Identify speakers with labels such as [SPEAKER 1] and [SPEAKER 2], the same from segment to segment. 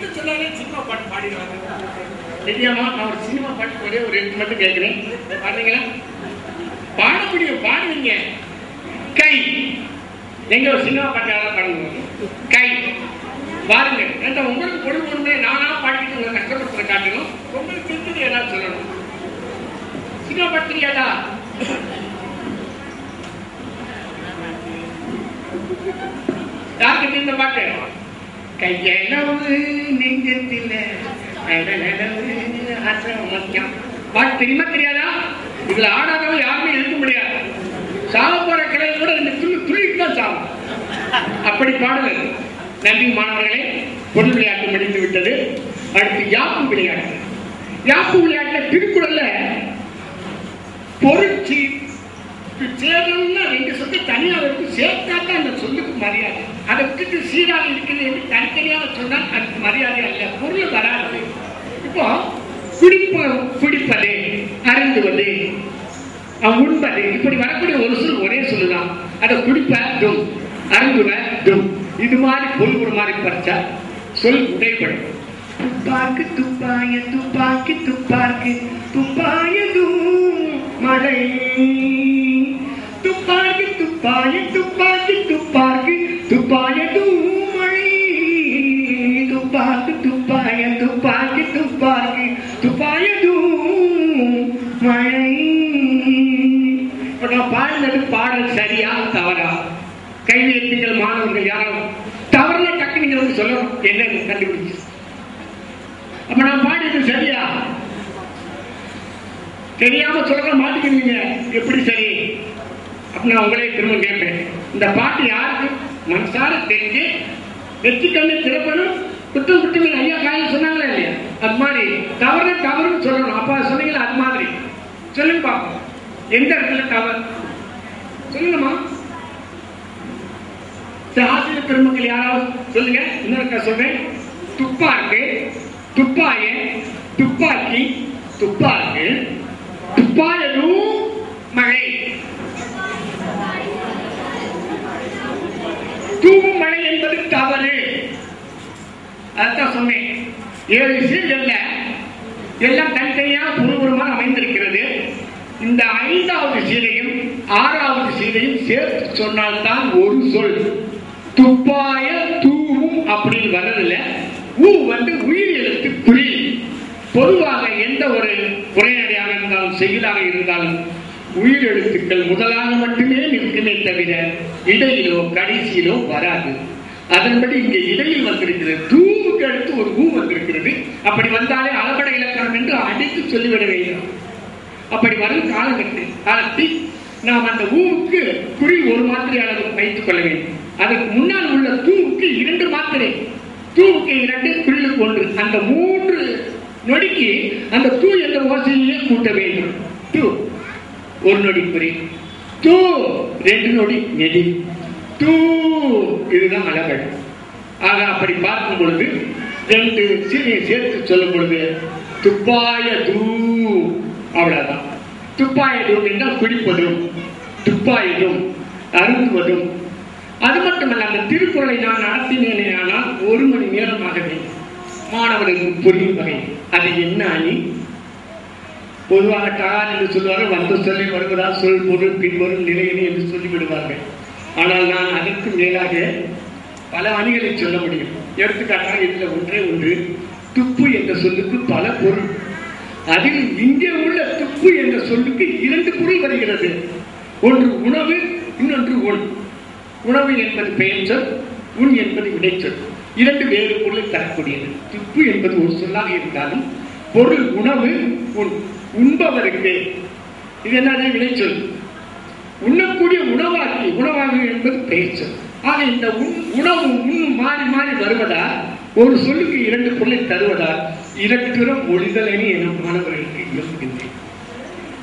[SPEAKER 1] எடுத்து சொன்னாலே சினிமா பாட்டு பாடிடுவாங்க. தெரியாமா நான் ஒரு சினிமா பாட்டு ஒரே ஒரு எடுத்து மட்டும் கேட்கிறேன். பாடுறீங்களா பாட முடியும் பாடுவீங்க. கை. எங்க ஒரு சினிமா பாட்டு யாராவது பாடுங்க கை. பாருங்க. ஏன்னா உங்களுக்கு பொழுது ஒன்றுமே நானா பாடிக்கிட்டு உங்களை கஷ்டப்படுத்துற காட்டணும் உங்களுக்கு தெரிஞ்சது ஏதாவது சொல்லணும். சினிமா பாட்டு தெரியாதா? யாருக்கு இந்த பாட்டு? கையளவு நெஞ்சத்தில் கடலளவு அசமத்தியம் பாட்டு தெரியுமா தெரியாதா? இதுல ஆடாதவங்க யாருமே இருக்க முடியாது. சாவ போற கிளைய கூட ரெண்டு துள்ளி துள்ளிட்டு தான் சாவும். அப்படி பாடுவது நன்றி மாணவர்களே பொருள் விளையாட்டு முடிந்து விட்டது. அடுத்து யாப்பு விளையாட்டு. யாப்பு விளையாட்டுல திருக்குறள்ல பொருட்சி சேரணும்னா ரெண்டு சொத்து தனியா இருக்கு சேர்த்தா தான் அந்த சொல்லுக்கு மரியாதை. அதை விட்டுட்டு சீராக இருக்குது மரியாதை தனித்தனியாக சொன்னால் அதுக்கு மரியாதை அல்ல பொருள் வராது இப்போ குடிப்ப குடிப்பது அருந்துவது உண்பது. இப்படி வரக்கூடிய ஒரு சொல் ஒரே சொல்லுதான். அதை குடிப்ப டும் அருந்துவ டும் இது மாதிரி பொருள் ஒரு மாதிரி படிச்சா சொல் உடைபடும். துப்பாக்கு துப்பாய துப்பாக்கி துப்பாக்கு துப்பாயதும் மழை. துப்பாக்கி துப்பாய துப்பாக்கி துப்பாக்கி பாடினது பாடல் சரியா தவறா? கைவி எட்டுங்கள் மாணவர்கள் யாரும் தவறுல டக்கு நீங்க வந்து சொல்லணும். என்ன கண்டுபிடிச்சு. அப்ப நான் பாடியது சரியா? தெரியாம சொல்ற மாட்டிக்கிறீங்க எப்படி சரி? அப்ப நான் உங்களே திரும்ப கேட்பேன். இந்த பாட்டு யாருக்கு? மனசார தெரிஞ்சு வெற்றி கண்ணு திறப்பணும் குற்றம் குற்றம் ஐயா காலையில் சொன்னாங்களா இல்லையா? அது மாதிரி தவறு தவறுன்னு சொல்லணும். அப்பா சொன்னீங்களா? அது மாதிரி. சொல்லுங்க பாப்போம். எந்த இடத்துல தவறு? சொல்லுங்கம்மா ஆசிரியர் பெருமக்கள் யாராவது சொல்லுங்க. இன்னொரு சொல்றேன். துப்பாக்கு துப்பாய துப்பாக்கி துப்பாக்கு துப்பாயதும் மழை தூவும் மழை என்பது தவறு. அதான் சொன்னேன். ஏழு இல்ல எல்லாம் தனித்தனியாக புருவருமாக அமைந்திருக்கிறது. இந்த ஐந்தாவது சீரையும் ஆறாவது சீதையும் சேர்த்து சொன்னால்தான் ஒரு சொல். துப்பாய தூவும் அப்படின்னு வர்றதுல ஊ வந்து உயிர் எழுத்து குறி. பொதுவாக எந்த ஒரு உரையாடையாக இருந்தாலும் செயலாக இருந்தாலும் உயிர் எழுத்துக்கள் முதலாக மட்டுமே நிற்குமே தவிர இடையிலோ கடைசியிலோ வராது. அதன்படி இங்கே இடையில் வந்திருக்கிறது தூவுக்கு அடுத்து ஒரு ஊ வந்திருக்கிறது. அப்படி வந்தாலே அளபட இலக்கணம் என்று அடித்து சொல்லிவிட வேண்டும் அப்படி வரும் காலகட்டு காலத்தில் நாம் அந்த ஊவுக்கு குறி ஒரு மாத்திரை அளவு வைத்துக் கொள்ள வேண்டும். அதற்கு முன்னால் உள்ள தூவுக்கு இரண்டு மாத்திரை. தூவுக்கு இரண்டு குறிலுக்கு ஒன்று. அந்த மூன்று நொடிக்கு அந்த தூ என்ற ஓசையே கூட்ட வேண்டும். தூ ஒரு நொடி குறி. தூ ரெண்டு நொடி நெடி. தூ இதுதான் அளவல் ஆக அப்படி பார்க்கும் பொழுது ரெண்டு சீனியை சேர்த்து சொல்லும் பொழுது துப்பாய தூ அவ்வளவு துப்பாயிடும் என்றால் குடிப்பதும் துப்பாயிடும் அருந்துவதும். அது மட்டுமல்ல அந்த திருக்குறளை நான் நடத்தினேனே ஆனால் ஒரு மணி நேரமாகவே மாணவர்களுக்கு மாணவனுக்கு புரியும் வகை. அது என்ன அணி? பொதுவாக டார் என்று சொல்வார்கள் வந்து சொல்லி வருவதால் சொல் பொருள் பின்வரும் நிலையினை என்று சொல்லிவிடுவார்கள். ஆனால் நான் அதற்கு மேலாக பல அணிகளை சொல்ல முடியும். எடுத்துக்காட்டாக இதில் ஒன்றே ஒன்று துப்பு என்ற சொல்லுக்கு பல பொருள். அதில் இங்கே உள்ள துப்பு என்ற சொல்லுக்கு இரண்டு பொருள் வருகிறது. ஒன்று உணவு இன்னொன்று உண். உணவு என்பது பெயர் சொல் உண் என்பது விடைச்சொல் இரண்டு வேறு பொருளை தரக்கூடியது. துப்பு என்பது ஒரு சொல்லாக இருந்தாலும் பொருள் உணவு உண். உண்பவருக்கு இது என்னது? விளைச்சொல் உண்ணக்கூடிய உணவாக்கி உணவாக என்பது பெயர்ச்சல் ஆக இந்த உண் உணவு உண் மாறி மாறி வருவதால் ஒரு சொல்லுக்கு இரண்டு பொருளை தருவதால் இரட்டுறம் ஒளிதலனி என மாணவர்களுக்கு யோசிக்கின்றேன்.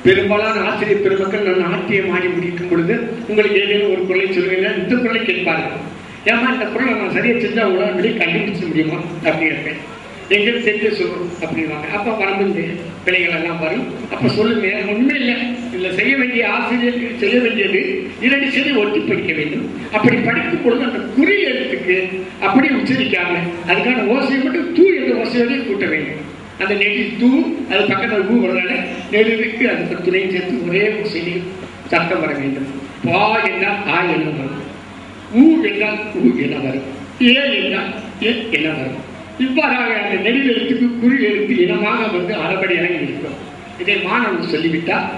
[SPEAKER 1] பெரும்பாலான ஆசிரியர் பெருமக்கள் நான் நாட்டியம் மாறி முடிக்கும் பொழுது உங்களுக்கு ஏதேனும் ஒரு குரலை சொல்லுவீங்க இந்த குரலை கேட்பார்கள். ஏமா இந்த குரலை நான் சரியா செஞ்சா உங்களால் வெளியே கண்டுபிடிச்ச முடியுமா? அப்படின்னு இருப்பேன் எங்களுக்கு சென்று சொல்லணும் அப்படின்வாங்க அப்போ வரம்பு பிள்ளைகள் எல்லாம் வரும். அப்போ சொல்லுங்க ஒன்றும் இல்லை. இல்லை செய்ய வேண்டிய ஆசிரியர்கள் செய்ய வேண்டியது இரண்டு சிறு ஒட்டி படிக்க வேண்டும். அப்படி படிக்கும் பொழுது அந்த குறி எழுத்துக்கு அப்படி உச்சரிக்காம அதுக்கான ஓசையை மட்டும் தூ என்ற ஓசையோடய கூட்ட வேண்டும். அந்த நெடி தூ அது பக்கத்தில் ஊ வரனால நெடிலுக்கு அந்த துணையும் சேர்த்து ஒரே ஓசையில் சத்தம் வர வேண்டும். பா என்றால் ஆ என்ன வரும். ஊ என்றால் ஊ என்ன வரும். ஏ என்றால் ஏ என வரும். இவ்வாறாக அந்த நெடில் எழுத்துக்கு குறி எழுத்து இனமாக வந்து அறபடியாக இருக்கும் இதை மாணவன் சொல்லிவிட்டால்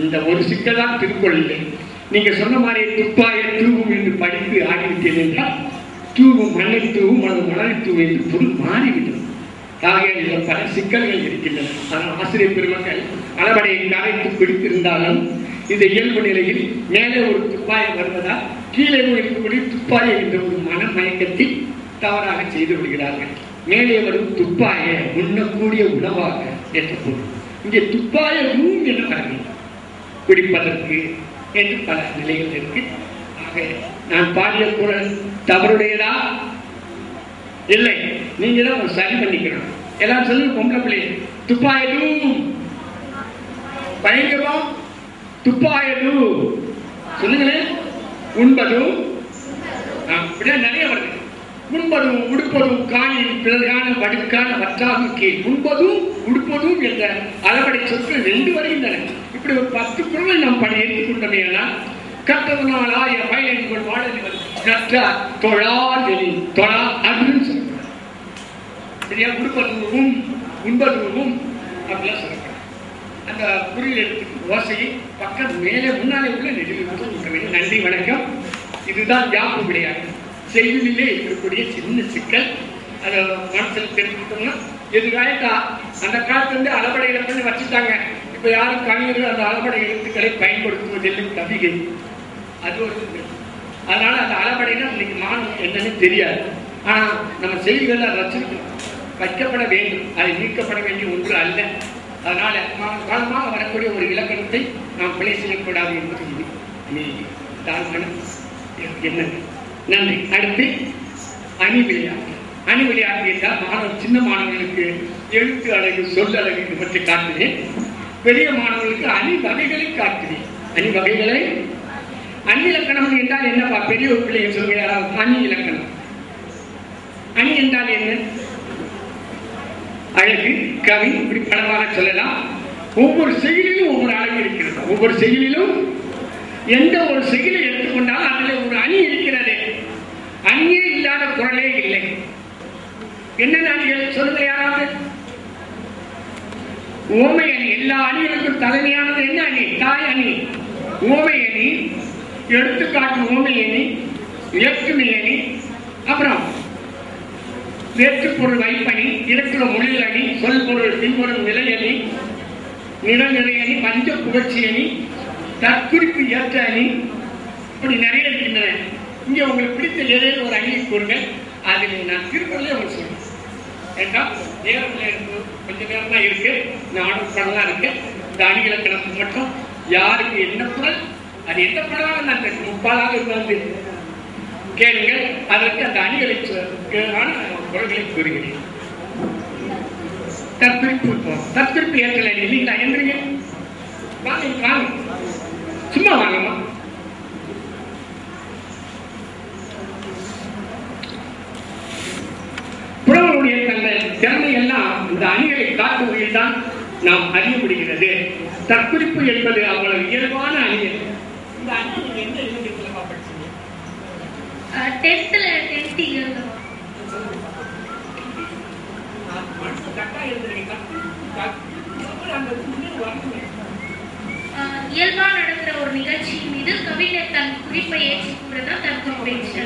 [SPEAKER 1] இந்த ஒரு சிக்கலாக திருக்குறள் திருக்குறளில் நீங்கள் சொன்ன மாதிரி துப்பாய தூவும் என்று படித்து ஆகிவிட்டேன் என்றால் தூவும் மண்ணை தூவும் அல்லது மணலை தூவும் என்று பொருள் மாறிவிடும். ஆக பல சிக்கல்கள் இருக்கின்றன. ஆனால் ஆசிரியர் பெருமக்கள் அளவடையை அழைத்து பிடித்திருந்தாலும் இந்த இயல்பு நிலையில் மேலே ஒரு துப்பாயம் வருவதால் கீழே இருக்கக்கூடிய துப்பாயம் என்ற ஒரு மன மயக்கத்தில் தவறாக செய்து விடுகிறார்கள். மேலே வரும் துப்பாய உண்ணக்கூடிய உணவாக என்று பொருள் இங்கே துப்பாய ரூம் என்று வர குடிப்பதற்கு என்று பல நிலைகள் இருக்கு. ஆக நான் பாடிய குரல் தவறுடையதா? இல்லை. நீங்க தான் சரி பண்ணிக்கணும். எல்லாம் சொல்லுங்க பொம்பளை பிள்ளை. துப்பாயதும் பயங்கரம். துப்பாயது சொல்லுங்களேன். உண்பதும். அப்படின்னா நிறைய வருது. உண்பதும் உடுப்பதும் காணில் பிறகான வடுக்கான வற்றாவுக்கு உண்பதும் உடுப்பதும் என்ற அளவடை சொற்கள் ரெண்டு வருகின்றன. இப்படி ஒரு பத்து குரலை நாம் பணி எடுத்துக்கொண்டோமே ஆனால் கற்றதனால் ஆய பயன்கள் வாழல் கற்ற தொழால் தொழா அப்படின்னு சொல்லுவாங்க சரியா? உடுப்பதுவும் உண்பதுவும் அப்படிலாம் சொல்லப்படுது அந்த குறியில் எடுத்து ஓசையை பக்கம் மேலே முன்னாலே உள்ள நெடில் நன்றி வணக்கம். இதுதான் யாப்பு விளையாட்டு செய்தியிலே இருக்கக்கூடிய சின்ன சிக்கல். அதை மனசில் தெரிஞ்சுக்கிட்டோம்னா எதிர்காலத்தா அந்த காலத்துலேருந்து அளபடைகளை பண்ணி வச்சுட்டாங்க. இப்போ யாரும் கவிஞர்கள் அந்த அளபடை எழுத்துக்களை பயன்படுத்துவதில்லை கவிகை அது ஒரு அதனால அந்த அளபடைனா இன்னைக்கு மாணவன் என்னன்னு தெரியாது. ஆனா நம்ம செய்திகளை ரசிக்கணும் வைக்கப்பட வேண்டும். அது நீக்கப்பட வேண்டிய ஒன்று அல்ல. அதனால காலமாக வரக்கூடிய ஒரு இலக்கணத்தை நாம் பிழை செய்யக்கூடாது என்பது இது நீ தாழ்மன என்ன? நன்றி அடுத்து அணி விளையாட்டு அணி விளையாட்டு என்றால் மாணவர் சின்ன மாணவர்களுக்கு எழுத்து அழகு சொல் அழகு இது பற்றி காட்டுகிறேன் பெரிய மாணவர்களுக்கு அணி வகைகளை காட்டுகிறேன் அணி வகைகளை? அணி இலக்கணம் என்றால் என்னப்பா பெரிய ஒரு பிள்ளைங்க சொல்லுங்க யாராவது அணி இலக்கணம். அணி என்றால் என்ன? அழகு கவி இப்படி படமாக சொல்லலாம். ஒவ்வொரு செயலிலும் ஒவ்வொரு அழகு இருக்கிறது. ஒவ்வொரு செயலிலும் எந்த ஒரு செயலை எடுத்துக்கொண்டாலும் அதில் ஒரு அணி இருக்கிறது அணியே இல்லாத குரலே இல்லை. என்ன அணிகள் சொல்லுங்க யாராவது. ஓமை அணி எல்லா அணிகளுக்கும் தலைமையானது என்ன அணி? தாய் அணி. ஓமை அணி எடுத்துக்காட்டு ஓமை அணி இயக்குமை அணி அப்புறம் வேற்றுப்பொருள் வைப்பணி இருக்கிற மொழியில் அணி சொல் பொருள் பின்பொருள் நிலை அணி நிலநிலை அணி பஞ்ச புகழ்ச்சி அணி தற்குறிப்பு ஏற்ற அணி இப்படி நிறைய இருக்கின்றன. இங்கே உங்களுக்கு பிடித்த ஏதேனும் ஒரு அணியை கூறுங்க அதில் நான் திருக்குறளே உங்களுக்கு சொல்கிறேன் ஏன்னா நேரம் இருக்கு கொஞ்சம் நேரம் தான் இருக்கு. நானும் ஆர்டர் பண்ணலாம் இருக்கு. இந்த அணி இலக்கணத்துக்கு மட்டும். யாருக்கு என்ன குரல்? அது என்ன குரலாக நான் முப்பாலாக இருந்தாலும் கேளுங்கள். அதற்கு அந்த அணிகளை குரல்களை கூறுகிறேன். தற்பிரிப்பு இருப்போம் தற்பிரிப்பு ஏற்றல இல்லைங்களா என்றீங்க வாங்க வாங்க. சும்மா வாங்கம்மா. இந்த அணிகளை காட்டுவதில் தான் நாம் அறிய முடிகிறது தற்குறிப்பு என்பது அவ்வளவு இயல்பான அணியல் இந்த அணி எந்த இலக்கியத்தில் படிச்சீங்க?
[SPEAKER 2] டென்த்தில் டென்த் இருந்தோம்
[SPEAKER 1] மனசு கட்டா எழுதுறீங்க அந்த வரணுமே
[SPEAKER 2] இயல்பாக நடக்கிற ஒரு நிகழ்ச்சியின் மீது கவிஞர் தன் குறிப்பை ஏற்றி கூறதான் தற்கொலை பேச்சு.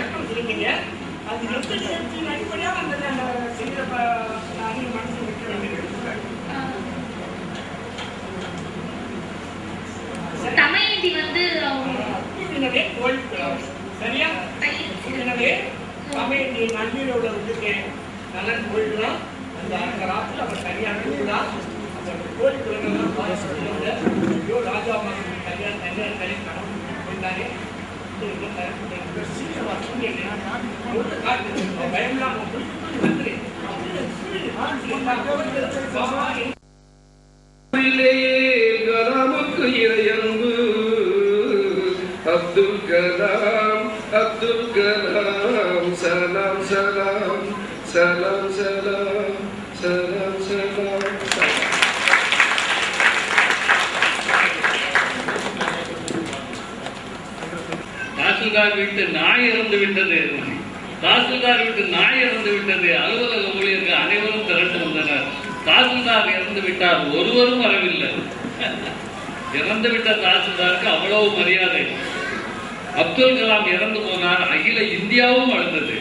[SPEAKER 1] அது நிகழ்ச்சியின் அடிப்படையாக அந்த செய்கிற அணியை மனசில் வைக்க வேண்டியது
[SPEAKER 2] தமையந்தி வந்து
[SPEAKER 1] எனவே சரியா? எனவே சமயத்தை நன்மையோட வந்துட்டு நலன் கோயிலாம் அந்த அந்த ராத்திரி அவர் தனியாக இருக்குதா அந்த ஐயோ ராஜா மகன் கல்யாணம் தனியாக தனி கடன்
[SPEAKER 3] கலாமுக்கு இறையன்பு அப்துல் கலாம் அப்துல் கலாம்.
[SPEAKER 4] தாசில்தார் வீட்டு நாய் இறந்து விட்டது. தாசில்தார் வீட்டு நாய் இறந்து விட்டது. அலுவலக ஊழியர்கள் அனைவரும் திரண்டு வந்தனர். தாசில்தார் இறந்து விட்டார். ஒருவரும் வரவில்லை. இறந்து விட்ட தாசில்தாருக்கு அவ்வளவு மரியாதை. அப்துல் கலாம் இறந்து போனார். அகில இந்தியாவும் அழுந்தது.